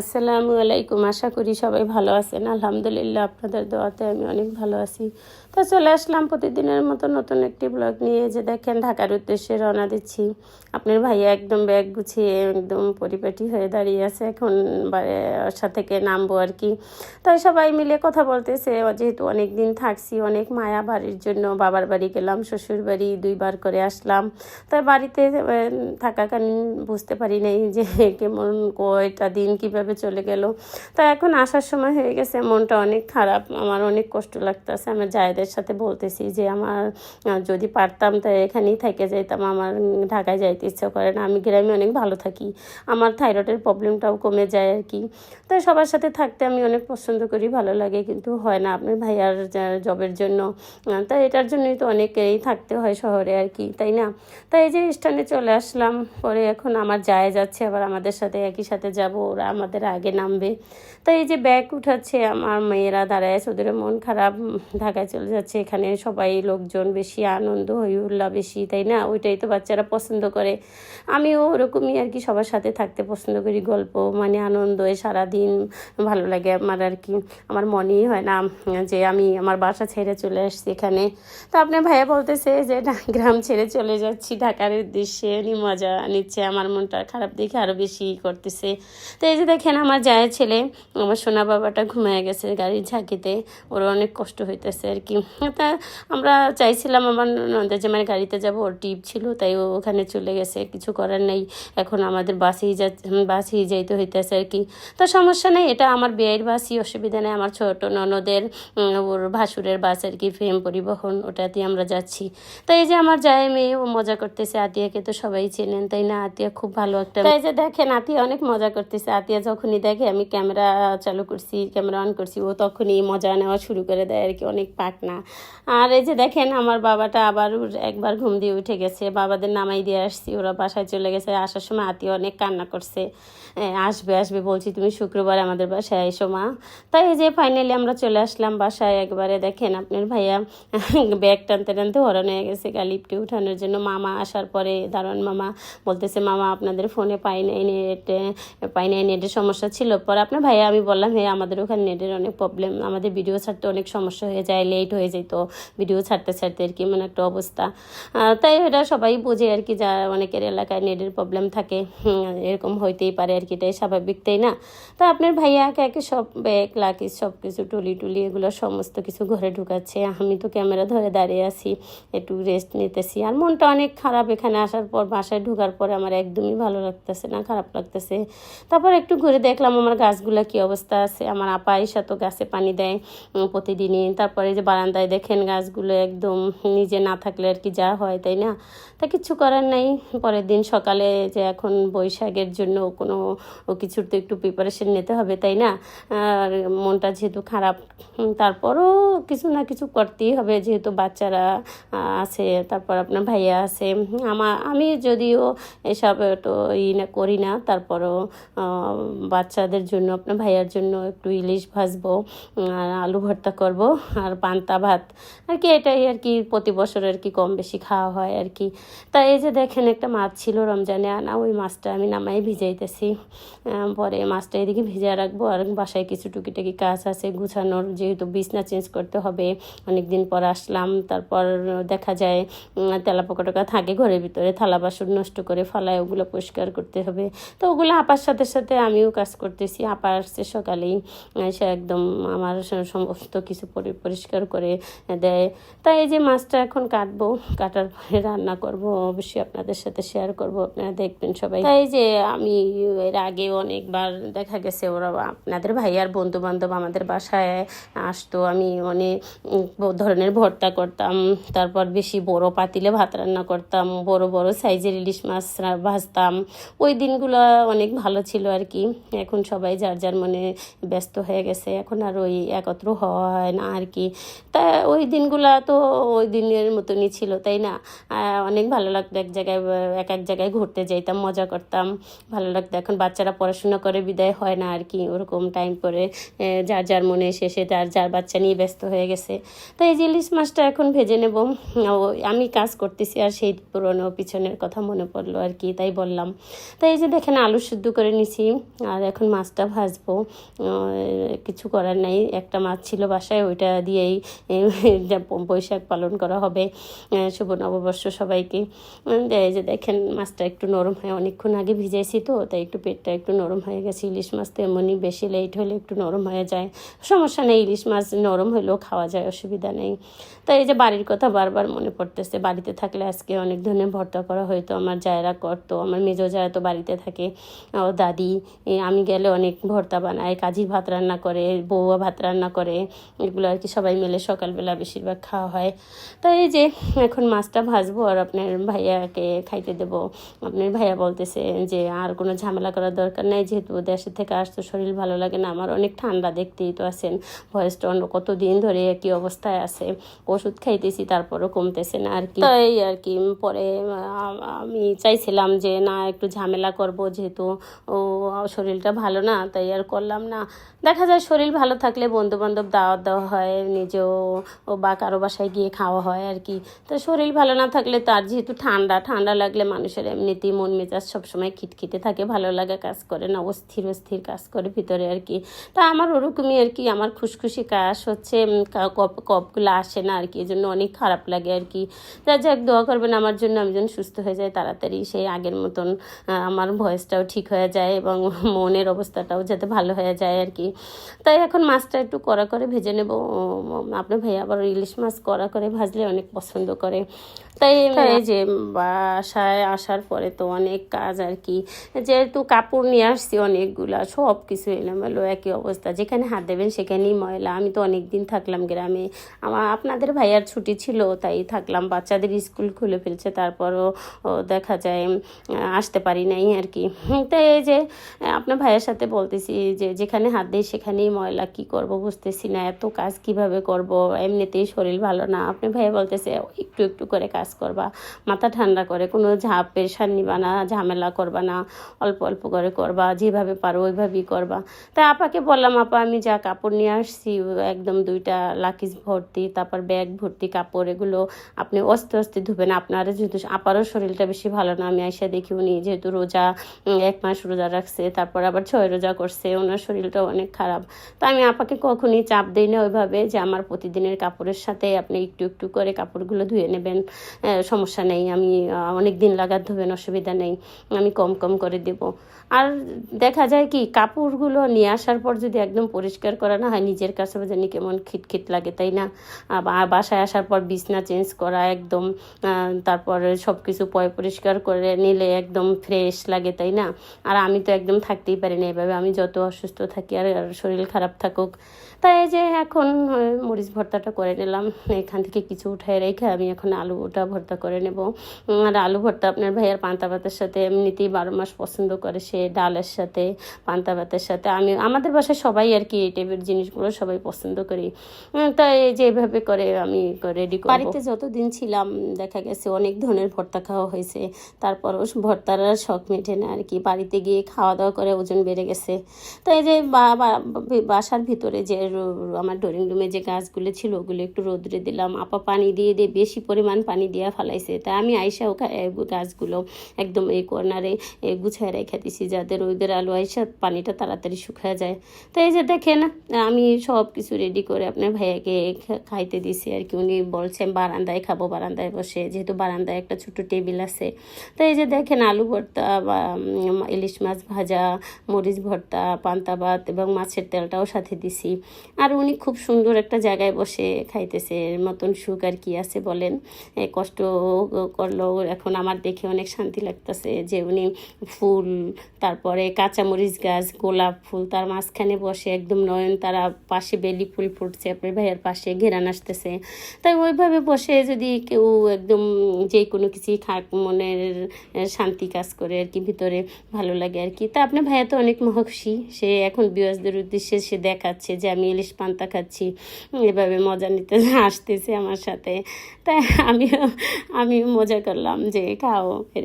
আসসালামু আলাইকুম। আশা করি সবাই ভালো আছেন। আলহামদুলিল্লাহ আপনাদের দোয়াতে আমি অনেক ভালো আছি। তো চলে আসলাম প্রতিদিনের মতো নতুন একটি ব্লগ নিয়ে। যে দেখেন, ঢাকার উদ্দেশ্যে রওনা দিচ্ছি। আপনার ভাইয়া একদম ব্যাগ গুছিয়ে একদম পরিপাটি হয়ে দাঁড়িয়ে আছে। এখন বাসা থেকে নামবো আর কি। তাই সবাই মিলে কথা বলতেছে। যেহেতু অনেক দিন থাকছি, অনেক মায়া বাড়ির জন্য বাবার বাড়ি গেলাম, শ্বশুর বাড়ি দুইবার করে আসলাম। তাই বাড়িতে থাকাকালীন বুঝতে পারি নাই যে কেমন, কয়টা দিন কীভাবে চলে গেল। তা এখন আসার সময় হয়ে গেছে, মনটা অনেক খারাপ, আমার অনেক কষ্ট লাগতেছে। আমার জায়েদের সাথে বলতেছি যে, আমার, যদি পারতাম তাই এখানেই থেকে যাইতাম, আমার ঢাকায় যাইতে ইচ্ছা করে না, আমি গ্রামে অনেক ভালো থাকি, আমার থাইরয়েডের প্রবলেমটাও কমে যায় আর কি তাই সবার সাথে থাকতে আমি অনেক পছন্দ করি, ভালো লাগে, কিন্তু হয় না, আপনার ভাইয়ার জবের জন্য। তাই এটার জন্যই তো অনেকেই থাকতে হয় শহরে আর কি তাই না? তাই এই যে স্ট্যান্ডে চলে আসলাম, পরে এখন আমার যায় যাচ্ছে আবার আমাদের সাথে একই সাথে যাব, ওরা আমাদের আগে নামবে। তাই এই যে ব্যাগ উঠাচ্ছে আমার মেয়েরা দাঁড়ায় আছে, ওদের মন খারাপ ঢাকায় চলে যাচ্ছে। এখানে সবাই লোকজন বেশি আনন্দ হই উল্লাহ বেশি তাই না? ওইটাই তো বাচ্চারা পছন্দ করে। আমিও ওরকমই আর কি সবার সাথে থাকতে পছন্দ করি গল্প মানে আনন্দ সারাদিন ভালো লাগে আমার আর কি। আমার মনেই হয় না যে আমি আমার বাসা ছেড়ে চলে আসছি এখানে। তো আপনার ভাইয়া বলতেছে যে গ্রাম ছেড়ে চলে যাচ্ছি ঢাকার উদ্দেশ্যে উনি মজা নিচ্ছে আমার মনটা খারাপ দেখে আরও বেশি করতেছে। তো এই যে দেখেন আমার যায় ছেলে, আমার সোনা বাবাটা ঘুমিয়ে গেছে গাড়ির ঝাঁকিতে। ওর অনেক কষ্ট হইতেছে আর কি। তা আমরা চাইছিলাম আমার নন্দের জামাই গাড়িতে যাব, ওর টিপ ছিল, তাই ও ওখানে চলে গেছে, কিছু করার নেই। এখন আমাদের বাসেই যা বাসেই যাইতে হইতেছে আর কি। তো সমস্যা নেই, এটা আমার বিয়ের বাসই, অসুবিধা নেই। আমার ছোট ননদের ওর ভাসুরের বাস আর কি ফেম পরিবহন ওটাতে আমরা যাচ্ছি। তাই এই যে আমার যায় মেয়ে, ও মজা করতেছে। আতিয়াকে তো সবাই চেনেন, তাই না? আতিয়া খুব ভালো একটা তাই যে দেখেন, আতিয়া অনেক মজা করতেছে। আতিয়া যখনই দেখে আমি ক্যামেরা চালু করছি, ক্যামেরা অন করছি, ও তখনই মজা নেওয়া শুরু করে দেয় আর কি, অনেক পাক না আর এই যে দেখেন আমার বাবাটা আবার একবার ঘুম দিয়ে উঠে গেছে, বাবাদের নামাই দিয়ে আসছি, ওরা বাসায় চলে গেছে, আসার সময় আতি অনেক কান্না করছে। আসবে আসবে বলছি, তুমি শুক্রবার আমাদের বাসায় এসো, মা। তাই যে ফাইনালি আমরা চলে আসলাম বাসায় একবারে, দেখেন আপনার ভাইয়া ব্যাগ টানতে টানতে হরণ হয়ে গেছে লিফটে উঠানোর জন্য। মামা আসার পরে দারোয়ান মামা বলতেছে, মামা, আপনাদের ফোনে পাই নাই নেট পাই নাই নেটের সমস্যা ছিল। পরে আপনার ভাইয়া, আমি বললাম হ্যাঁ আমাদের ওখানে নেটের অনেক প্রবলেম আমাদের ভিডিও ছাড়তে অনেক সমস্যা হয়ে যায় লেট হয়ে যেত। ভিডিও ছাড়তে ছাড়তে আর কি মানে একটা অবস্থা। তাই এটা সবাই বোঝে আর কি, যা অনেকের এলাকায় নেটের প্রবলেম থাকে। এরকম হইতেই পারে আর কি এটাই স্বাভাবিক, তাই না? তা আপনার ভাইয়া একে একে সব ব্যাগ লাকিস সব কিছু টুলি টুলি, এগুলো সমস্ত কিছু ঘরে ঢুকাচ্ছে। আমি তো ক্যামেরা ধরে দাঁড়িয়ে আছি, একটু রেস্ট নিতেছি। আর মনটা অনেক খারাপ এখানে আসার পর, বাসায় ঢোকার পরে আমার একদমই ভালো লাগতেছে না, খারাপ লাগতেছে। তারপর একটু ঘুরে দেখলাম আমার গাছগুলো কি অবস্থা আছে। আমার আপা এসা তো গাছে পানি দেয় প্রতিদিনই। তারপরে যে বারান্দায় দেখেন গাছগুলো একদম নিজে না থাকলে আর কি যা হয়, তাই না? তা কিছু করার নাই। পরের দিন সকালে যে এখন বৈশাখের জন্য কোনো কিছুর তো একটু প্রিপারেশন নিতে হবে, তাই না? আর মনটা যেহেতু খারাপ তারপরও কিছু না কিছু করতেই হবে, যেহেতু বাচ্চারা আছে, তারপর আপনার ভাইয়া আছে আমার আমি যদিও এসব তো ই না করি না, তারপরও বাচ্চাদের জন্য, আপনার ভাইয়ার জন্য একটু ইলিশ ভাজবো, আর আলু ভর্তা করব, আর পান্তা ভাত, আর কি এটাই আর কি, প্রতি বছর আর কি কম বেশি খাওয়া হয় আর কি। তা এই যে দেখেন একটা মাছ ছিল রমজানে আনা ওই মাছটা আমি নামাই ভিজাইতেছি। পরে মাছটা এদিকে ভিজা রাখব আর বাসায় কিছু টুকিটাকি কাজ আছে গুছানোর, যেহেতু বিছনা চেঞ্জ করতে হবে। অনেক দিন পর আসলাম, তারপর দেখা যায় তেলা পোকা টোকা থাকে ঘরের ভিতরে, থালা বাসন নষ্ট করে ফালায়, ওগুলো পরিষ্কার করতে হবে। তো ওগুলো আপার সাথে সাথে আমিও কাজ করতেছি। আপা আসছে সকালেই সে একদম আমার সমস্ত কিছু পরি- পরিষ্কার করে দেয়। তাই এই যে মাছটা এখন কাটবো, কাটার পরে রান্না করব, অবশ্যই আপনাদের সাথে শেয়ার করব, আপনারা দেখবেন সবাই। তাই যে আমি এর আগে অনেকবার দেখা গেছে ওরা আপনাদের ভাইয়ার বন্ধু বান্ধব আমাদের বাসায় আসতো। আমি অনেক ধরনের ভর্তা করতাম, তারপর বেশি বড় পাতিলে ভাত রান্না করতাম, বড় বড় সাইজের ইলিশ মাছ ভাজতাম। ওই দিনগুলো অনেক ভালো ছিল আর কি। এখন সবাই যার যার মনে ব্যস্ত হয়ে গেছে, এখন আর ওই একত্র হওয়া হয় না আর কি। তা ওই দিনগুলো তো ওই দিনের মতনই ছিল, তাই না? অনেক ভালো লাগতো এক জায়গায়, এক এক জায়গায় ঘুরতে যাইতাম, মজা করতাম। ভালো লাগতো এখন বাচ্চারা পড়াশোনা করে বিদায় হয় না আর কি ওরকম টাইম করে যার যার মনে শেষে যার যার বাচ্চা নিয়ে ব্যস্ত হয়ে গেছে। তো এই যে ইলিশ মাছটা এখন ভেজে নেব আমি কাজ করতেছি আর সেই পুরনো পিছনের কথা মনে পড়ল আর কি তাই বললাম। তো এই যে দেখেন আলু সিদ্ধ করে নিছি, আর এখন মাছটা ভাজবো। কিছু করার নাই, একটা মাছ ছিল বাসায়, ওইটা দিয়েই বৈশাখ পালন করা হবে শুভ নববর্ষ সবাইকে। এই যে দেখেন মাছটা একটু নরম হয় অনেকক্ষণ আগে ভিজাইছি তো, তাই একটু পেটটা একটু নরম হয়ে গেছে, ইলিশ মাছ তো এমনই বেশি লেট হলে একটু নরম হয়ে যায়। সমস্যা নেই, ইলিশ মাছ নরম হলেও খাওয়া যায়, অসুবিধা নেই। তাই এই যে বাড়ির কথা বারবার মনে পড়তেছে, বাড়িতে থাকলে আজকে অনেক ধরনের ভর্তা করা হয়তো, আমার জায়রা করতো, আমার মেজো জায়রা তো বাড়িতে থাকে, ও দাদি আমি গেলে অনেক ভর্তা বানায়, কাজি ভাত রান্না করে, বউয়া ভাত রান্না করে, এগুলো আর কি সবাই মিলে সকালবেলা বেশিরভাগ খাওয়া হয়। তাই এই যে এখন মাছটা ভাজবো আর আপনার ভাইয়াকে খাইতে দেবো। আপনার ভাইয়া বলতেছে যে আর কোনো ঝামেলা করার দরকার নেই, যেহেতু দেশে থেকে আসতো শরীর ভালো লাগে না। আমার অনেক ঠান্ডা দেখতেই তো আছেন। ভয়েসটা অন্য কতদিন ধরে একই অবস্থায় আছে। ওষুধ খাইতেছি, তারপরও কমতেছে না আর কি। তাই আর কি, পরে আমি চাইছিলাম যে না, একটু ঝামেলা করব, যেহেতু ও শরীরটা ভালো না, তাই আর করলাম না। দেখা যায় শরীর ভালো থাকলে বন্ধু বান্ধব দাওয়াত দেওয়া হয়, নিজেও বা কারও বাসায় গিয়ে খাওয়া হয় আর কি। তো শরীর ভালো না থাকলে তার যেহেতু ঠান্ডা ঠান্ডা লাগলে মানুষের এমনিতেই মন মেজাজ সবসময় খিটখিটে থাকে, ভালো লাগে কাজ করে না, অস্থির অস্থির কাজ করে ভিতরে আর কি। তা আমার ওরকমই আর কি, আমার খুশখুশি কাজ হচ্ছে কপ, কপগুলো আসে না আর কি, এই জন্য অনেক খারাপ লাগে আর কি। যা যাক, দোয়া করবেন আমার জন্য, আমি যেন সুস্থ হয়ে যায় তাড়াতাড়ি, সেই আগের মতন আমার ভয়েসটাও ঠিক হয়ে যায় এবং মনের অবস্থাটাও যাতে ভালো হয়ে যায় আর কি। তাই এখন মাছটা একটু কড়া করে ভেজে নেব। আপনার ভাই আবার ইলিশ মাছ কড়া করে ভাজলে অনেক পছন্দ করে। তাই এই যে বাসায় আসার পরে তো অনেক কাজ আর কি। যেহেতু কাপড় নিয়ে আসছি অনেকগুলা সব কিছু এলোমেলো একই অবস্থা। যেখানে হাত দেবেন সেখানেই ময়লা। আমি তো অনেক দিন থাকলাম গ্রামে। আমার আপনাদের ভাইয়ার ছুটি ছিল তাই থাকলাম। বাচ্চাদের স্কুল খুলে ফেলছে তারপরও দেখা যায় আসতে পারি নাই আর কি। তাই এই যে আপনার ভাইয়ের সাথে বলতেছি যে যেখানে হাত দিই সেখানেই ময়লা কি করব বুঝতেছি না, এত কাজ কীভাবে করব, এমনিতেই শরীর ভালো না। আপনি ভাইয়া বলতেছে, একটু একটু করে কাজ করবা, মাথা ঠান্ডা করে, কোনো ঝাপ পেরেশান নিবা না ঝামেলা করবা না, অল্প অল্প করে করবা, যেভাবে পারো ওইভাবেই করবা। তাই আপাকে বললাম, আপা, আমি যা কাপড় নিয়ে আসছি, একদম দুইটা লাকিজ ভর্তি, তারপর ব্যাগ ভর্তি কাপড়, এগুলো আপনি অস্তে অস্তে ধুবেন। আপনার যেহেতু আপারও শরীরটা বেশি ভালো না, আমি আইসা দেখি উনি যেহেতু রোজা এক মাস রোজা রাখছে তারপর আবার ছয় রোজা করছে, ওনার শরীরটাও অনেক খারাপ। তো আমি আপাকে কখনই চাপ দিই না ওইভাবে যে আমার প্রতিদিনের কাপড়ের সাথে আপনি একটু একটু করে কাপড়গুলো ধুয়ে নেবেন সমস্যা নেই। আমি অনেক দিন লাগাত ধুবেন, অসুবিধা নেই, আমি কম কম করে দেব। আর দেখা যায় কি, কাপড়গুলো নিয়ে আসার পর যদি একদম পরিষ্কার করা না হয়, নিজের কাছে জানি কেমন খিটখিট লাগে, তাই না? বাসায় আসার পর বিছনা চেঞ্জ করা একদম তারপর সব কিছু পয় পরিষ্কার করে নিলে একদম ফ্রেশ লাগে, তাই না? আর আমি তো একদম থাকতেই পারি না এভাবে। আমি যত অসুস্থ থাকি আর শরীর খারাপ থাকুক, তাই যে এখন মরিচ ভর্তাটা করে নিলাম। এখান থেকে কিছু উঠায় রেখে আমি এখন আলুটা ভর্তা করে নেব। আর আলু ভর্তা আপনার ভাইয়ের পান্তা ভাতের সাথে এমনিতেই বারো মাস পছন্দ করে, সে ডালের সাথে, পান্তা ভাতের সাথে। আমি, আমাদের বাসায় সবাই আর কি এই টাইপের জিনিসগুলো সবাই পছন্দ করি। তাই যে এইভাবে করে আমি রেডি করি বাড়িতে যতদিন ছিলাম, দেখা গেছে অনেক ধরনের ভর্তা খাওয়া হয়েছে। তারপরও ভর্তার শখ মেটে না আর কি। বাড়িতে গিয়ে খাওয়া দাওয়া করে ওজন বেড়ে গেছে। তো এই যে বাসার ভিতরে যে আমার ড্রয়িং রুমে যে গাছগুলো ছিল, ওগুলো একটু রোদ্রে দিলাম। আপা পানি দিয়ে দিয়ে বেশি পরিমাণ পানি দিয়ে ফেলাইছে। তা আমি আইসা গাছগুলো একদম এই কর্নারে গুছায় রেখে দিছি যাদের রোদের আলো আইসা পানিটা তাড়াতাড়ি শুকায় যায়। তো এই যে দেখেন, আমি সব কিছু রেডি করে আপনার ভাইয়াকে খাইতে দিছি আর কি। উনি বলছেন, বারান্দায় খাব, বারান্দায় বসে। যেহেতু বারান্দায় একটা ছোট টেবিল আছে। তো এই যে দেখেন, আলু ভর্তা বা ইলিশ মাছ ভাজা মরিচ ভর্তা, পান্তা ভাত এবং মাছের তেলটাও সাথে দিছি। আর উনি খুব সুন্দর একটা জায়গায় বসে খাইতেছে, এর মতন সুখ আর কি আছে বলেন। কষ্ট করল এখন আমার দেখে অনেক শান্তি লাগতেছে যে উনি ফুল, তারপরে কাঁচামরিচ গাছ, গোলাপ ফুল, তার মাঝখানে বসে একদম নয়ন তারা পাশে বেলি ফুল ফুটছে, আপনার ভাইয়ের পাশে ঘেরান আসতেছে। তাই ওইভাবে বসে যদি কেউ একদম যে কোনো কিছুই খাক, মনের শান্তি কাজ করে আর কি, ভিতরে ভালো লাগে আর কি তা আপনার ভাইয়া তো অনেক মহসী সে এখন বিয়াসদের উদ্দেশ্যে সে দেখাচ্ছে যে আমি ইলিশ পান্তা খাচ্ছি, এভাবে মজা নিতে আসতেছে আমার সাথে। তাই আমিও আমিও মজা করলাম যে খাও, এর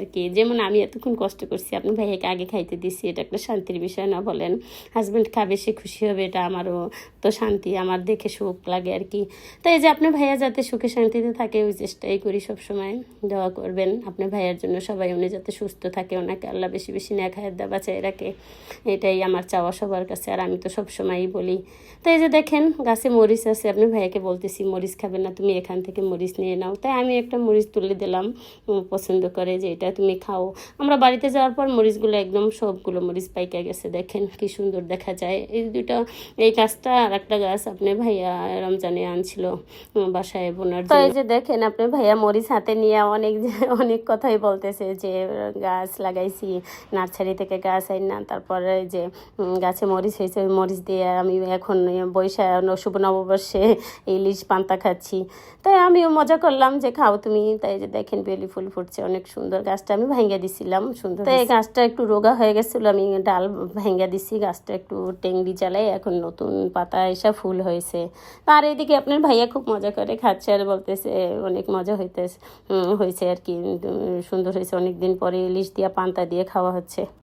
আর কি। যেমন আমি এতক্ষণ কষ্ট করছি, আপনার ভাইয়াকে আগে খাইতে দিছি, এটা একটা শান্তির বিষয় না বলেন। হাজব্যান্ড খাবে, সে খুশি হবে, এটা আমারও তো শান্তি, আমার দেখে সুখ লাগে আর কি। তাই যে আপনার ভাইয়া যাতে সুখে শান্তিতে থাকে, ওই চেষ্টাই করি সবসময়। দোয়া করবেন, আপনার ভাইয়ার জন্য সবাই উনি যাতে সুস্থ থাকে, ওনাকে আল্লাহ বেশি বেশি না হায়াত দেওয়া বাঁচায় রাখে। এটাই আমার চাওয়া সবার কাছে আর আমি তো সবসময়ই বলি। তো এই যে দেখেন গাছে মরিচ আছে আপনি ভাইয়াকে বলতেছি মরিচ খাবে না তুমি এখান থেকে মরিচ নিয়ে নাও। তাই আমি একটা মরিচ তুলে দিলাম পছন্দ করে যে এটা তুমি খাও। আমরা বাড়িতে যাওয়ার পর মরিচগুলো একদম সবগুলো মরিচ পাইকা গেছে দেখেন কি সুন্দর দেখা যায়। এই দুটো এই গাছটা আর একটা গাছ আপনি ভাইয়া রমজানে আনছিল বাসায় বোনার তো এই যে দেখেন আপনি ভাইয়া মরিচ হাতে নিয়ে অনেক অনেক কথাই বলতেছে যে গাছ লাগাইছি নার্সারি থেকে গাছ আই না তারপরে যে গাছে মরিচ হয়েছে ওই মরিচ দিয়ে আমি এখন বৈশাখ শুভ নববর্ষে ইলিশ পান্তা খাচ্ছি। তাই আমিও মজা করলাম যে খাও তুমি। তাই যে দেখেন বেলি ফুল ফুটছে অনেক সুন্দর গাছটা আমি ভাঙ্গা দিছিলাম। সুন্দর তাই গাছটা একটু রোগা হয়ে গেছিল আমি ডাল ভেঙ্গা দিছি গাছটা একটু টেংরি চালাই এখন নতুন পাতা এসে ফুল হয়েছে। আর এদিকে আপনার ভাইয়া খুব মজা করে খাচ্ছে আর বলতেছে অনেক মজা হইতেছে হয়েছে আর কি সুন্দর হয়েছে। অনেক দিন পরে ইলিশ দিয়া পান্তা দিয়ে খাওয়া হচ্ছে।